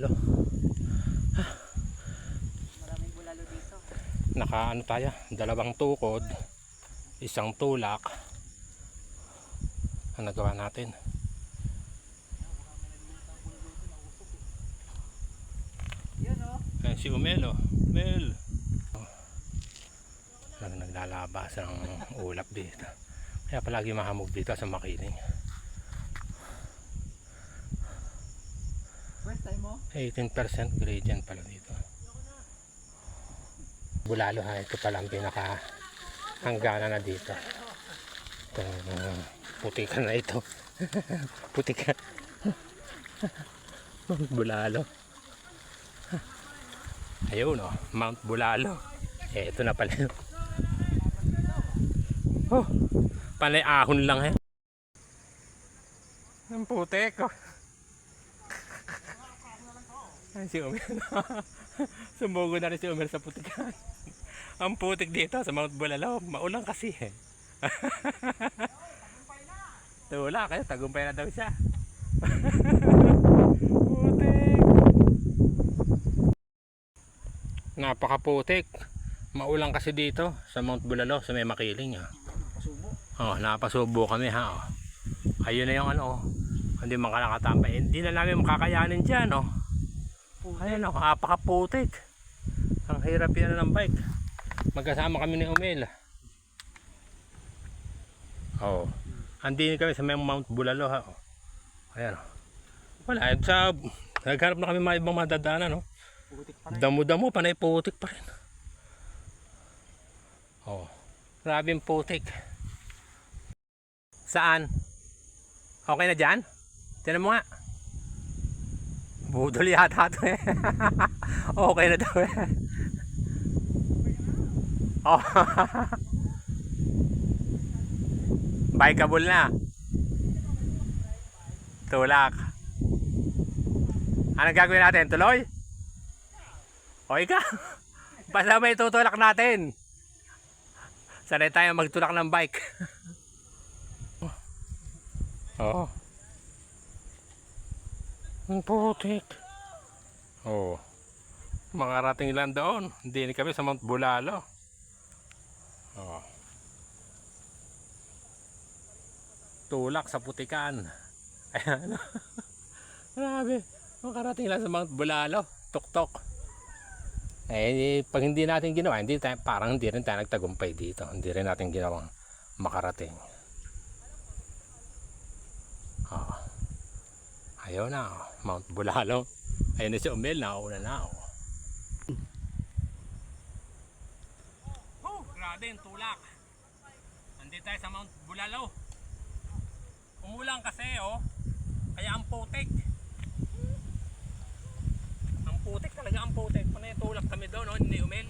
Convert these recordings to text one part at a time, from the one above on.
bulalo. Maraming bulalo dito. Naka ano tayo, dalawang tukod, isang tulak. Ang nagawa natin. Oh. Ayan si Umelo. Mel. Naglalabas ng ulap dito. Kaya palagi mahamog dito sa makiling. First time mo? 18% gradient pala dito. Bulalo ha, ito pala ang pinaka hangganan na dito. Itong uh, putikan na ito. putikan. Mount Bulalo. Ayun oh, Mount Bulalo. Eh, ito na pala. Oh, panay ahon lang eh. Ang putek oh. Ay, si Umer. Sumugo na rin si Umer sa putikan. Ang putik dito sa Mount Bulalo. Maulang kasi eh. Wala kaya tagumpay na daw siya. putik. Napakaputik. Maulang kasi dito sa Mount Bulalo sa may makiling ah. Pasubo. Oh, napasubo kami ha. Oh. Ayun na yung ano. oh. Hindi man ka nakatambay. Hindi na namin makakayanin dyan. Oh. Ayan oh, napakaputik. Ang hirap yan ng bike. Magkasama kami ni Umel. Oh. Andin kami sa may Mount Bulalo ha. Oh. Ayan oh. Wala. eh, Sa, nagharap na kami mga ibang madadaanan. No? Putik. Damo-damo, panay putik pa rin. Oh. Grabing putik. Saan? Okay na dyan? Tinan mo nga. Budol yata ito eh. okay na daw eh. Oh. Bikeable na. Tulak. Anong gagawin natin? Tuloy? O ikaw? Basta may tutulak natin. Sanay tayo magtulak ng bike. Oo. Ang putik. Oo. Makarating lang doon. Hindi kami sa Mount Bulalo. Oo. Tulak sa putikan. Ayan. Grabe. Makarating lang sa Mount Bulalo. Tuktok. Eh, pag hindi natin ginawa, hindi tayo, parang hindi rin tayo nagtagumpay dito. Hindi rin natin ginawang makarating. Oh. Ayaw na, oh. Mount Bulalo. Ayun na si Umel, nauna na. Oh. Oh, grabe yung tulak. Nandito tayo sa Mount Bulalo. Umulang kasi, oh. Kaya ang putik. Ang putik talaga ang putik. Panay tulak kami doon, no? ni Umel.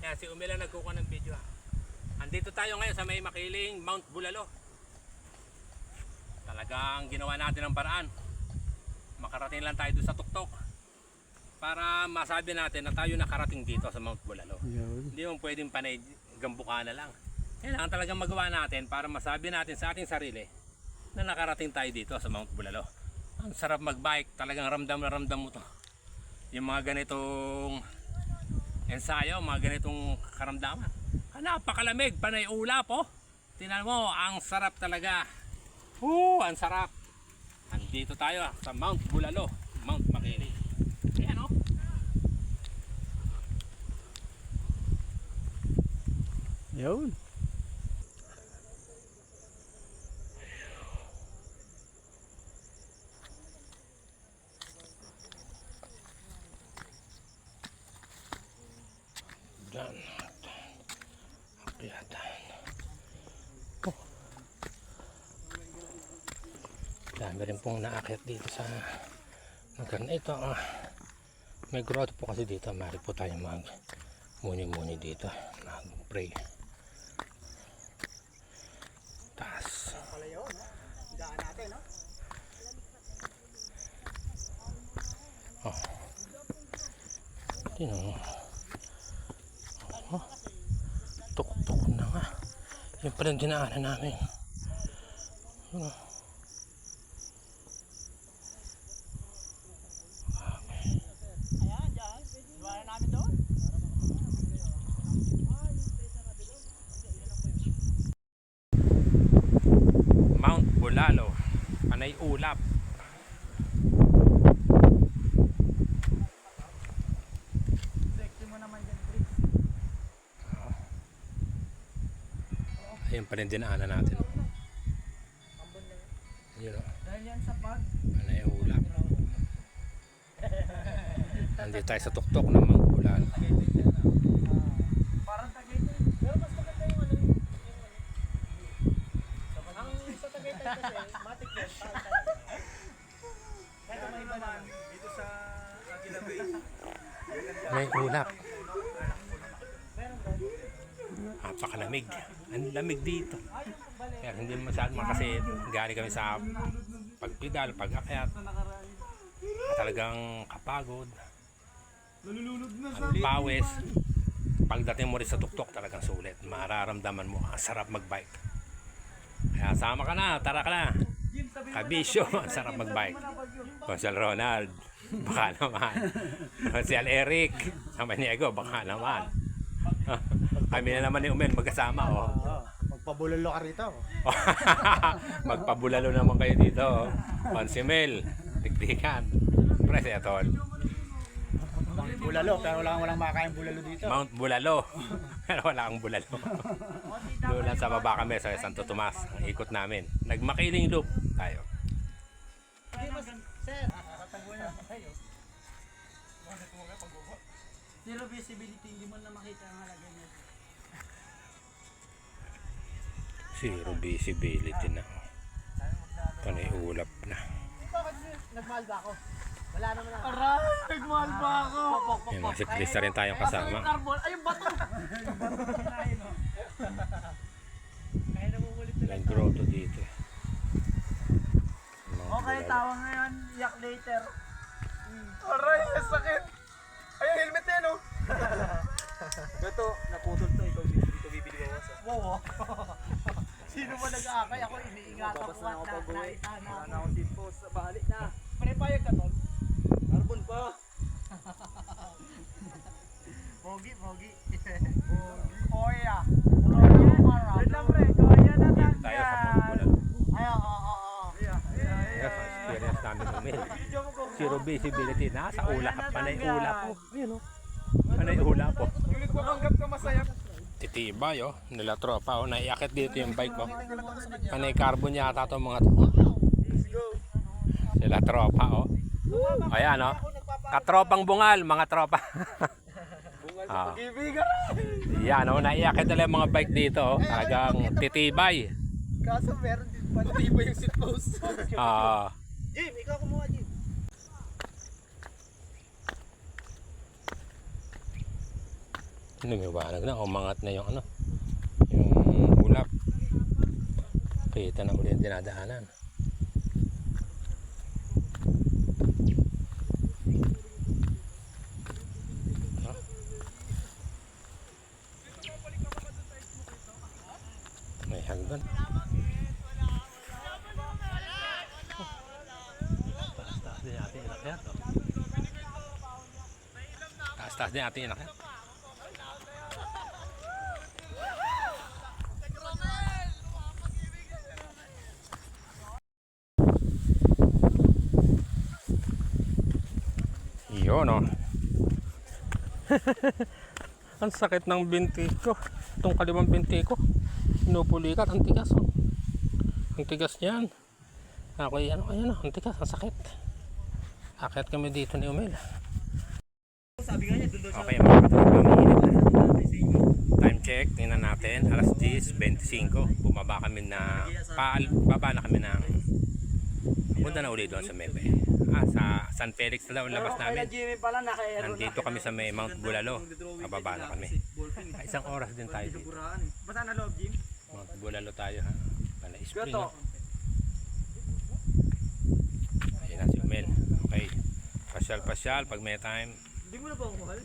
Kaya si Umel ang nagkukuha ng video. ah. Andito tayo ngayon sa may makiling Mount Bulalo. Talagang ginawa natin ang paraan. Makarating lang tayo doon sa tuktok. Para masabi natin na tayo nakarating dito sa Mount Bulalo. Hindi mo pwedeng panay gambuka na lang. Kailangan talagang magawa natin para masabi natin sa ating sarili na nakarating tayo dito sa Mount Bulalo. Ang sarap magbike, talagang ramdam na ramdam mo to. Yung mga ganitong ensayo, mga ganitong karamdaman. Ah, napakalamig, panay ulap oh. Tingnan mo, ang sarap talaga. Woo, ang sarap. Andito tayo ah, sa Mount Bulalo, Mount Makili. Ayan oh. Yun. Dan. Akyatan. Oh. Dami rin pong naakyat dito sa maganda ito. Ah. May grotto po kasi dito. Mari po tayo mag muni-muni dito. Mag-pray. Taas. Pala yun, oh. Oh. Tuk-tuk na nga. Yan pala yung dinaanan namin. Ano? Bulalo. Panay ulap. Ayun pa rin dinaanan natin. Yun o. Dahil yan sa pag. Panay ulap. Nandito tayo sa tuktok ng mga bulalo. Parang Tagaytay. Pero mas maganda yung ano yung ano. Ang sa Tagaytay kasi, Kaya may iba naman. Dito sa Aguila. May ulap. Napakalamig. Ang lamig dito. Kaya hindi masyadong kasi galing kami sa pagpidal, pag-akyat. Talagang kapagod. Ang pawis. Pagdating mo rin sa tuktok talagang sulit. Mararamdaman mo, ang sarap magbike. Kaya sama ka na, tara ka na. Kabisyo, ang sarap magbike. Consel Ronald, baka naman. Consel Eric, sama ni Ego, baka naman. Kami na naman ni Umel magkasama, oh. Oo. Magpabulalo ka rito. Magpabulalo naman kayo dito. oh. Pansimel, tiktikan, presetol, Bulalo, pero wala walang makakain bulalo dito. Mount Bulalo. Pero wala kang bulalo. Doon lang sa baba kami sa Santo Tomas. Ang ikot namin. Nagmakiling loop tayo. Na. Zero visibility, hindi mo na makita ang halaga niya. Zero visibility na. Panay ulap na. Nagmahal ba ako? Wala naman ako. Aray, nagmahal ba ako? May mga siklista rin tayong kasama. Carbon, ay yung bato! Kaya namumulit May grotto dito. eh. Bulalo. tawa ngayon, yak later. Aray, ang sakit! Ay, ang helmet na yan, oh! Ito, naputol to. Ito, dito bibili ko sa. Wow, Sino ba nag-aakay? Ako iniingatan ko Babas na ako at na, uwi. naisa na Wala na akong seat post. Balik na. Panipayag ka, tol? Carbon pa. Pogi. Pogi. Koya. Koya. Wait lang, pre. Koya na lang Tayo sa Mount Bulalo. Ay, oo, oo, oo. Yes, ang experience namin umil. Zero visibility. Nasa ulap. Panay ulap po. Ayun o. Panay ulap po. Unit ko ka masaya. Titibay oh. Nila tropa oh. Naiakit dito yung bike oh. Panay carbon yata itong mga to. Sila tropa oh. Ayan oh. Katropang bungal, mga tropa. Bungal Ah. sa pag-ibigan. Yan oh. Naiakit nila yung mga bike dito oh. Talagang titibay. Kaso meron din pala. Pati ba yung seat post? Ah. Jim, ikaw kumuha Jim. Lumiwanag na, umangat na yung ano, yung ulap. Kita na uli yung dinadaanan. May hagdan. Taas-taas din natin inakyat. inakyat. Yun oh. ang sakit ng binti ko. Itong kalimang binti ko. Pinupulikat. Ang tigas oh. Ang tigas niyan. Ako yan. Ayan oh. Ang tigas. Ang sakit. Akit kami dito ni Umel. Sabi nga niya, doon siya. Okay mga katulog. Time check. Tingnan natin. Alas 10.25. Bumaba kami na. Paal, baba na kami ng. Punta na uli doon sa Mebe. Ah, sa San Felix na daw ang labas namin. Pala. Nandito kami sa may Mount Bulalo. Bababa na kami. Ah, Isang oras din tayo dito. Eh. Basta na loob, Jim. Mount Bulalo tayo ha. Panay spring. Ayun na si Mel. Okay. Pasyal-pasyal pag may time. Hindi mo na ba kumahal?